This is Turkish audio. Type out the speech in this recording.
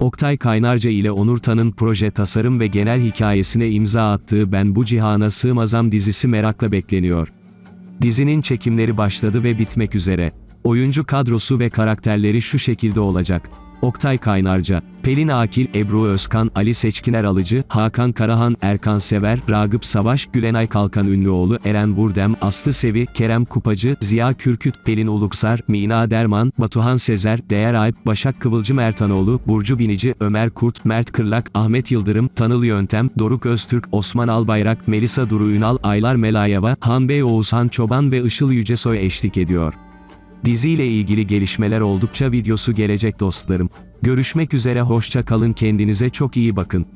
Oktay Kaynarca ile Onur Tan'ın proje tasarım ve genel hikayesine imza attığı Ben Bu Cihana Sığmazam dizisi merakla bekleniyor. Dizinin çekimleri başladı ve bitmek üzere. Oyuncu kadrosu ve karakterleri şu şekilde olacak. Oktay Kaynarca, Pelin Akil, Ebru Özkan, Ali Seçkiner Alıcı, Hakan Karahan, Erkan Sever, Ragıp Savaş, Gülenay Kalkan Ünlüoğlu, Eren Vurdem, Aslı Sevi, Kerem Kupacı, Ziya Kürküt, Pelin Uluksar, Mina Derman, Batuhan Sezer, Değer Alp, Başak Kıvılcım Ertanoğlu, Burcu Binici, Ömer Kurt, Mert Kırlak, Ahmet Yıldırım, Tanıl Yöntem, Doruk Öztürk, Osman Albayrak, Melisa Duru Ünal, Aylar Melayeva, Han Bey Oğuzhan Çoban ve Işıl Yücesoy eşlik ediyor. Diziyle ilgili gelişmeler oldukça videosu gelecek dostlarım. Görüşmek üzere hoşça kalın kendinize çok iyi bakın.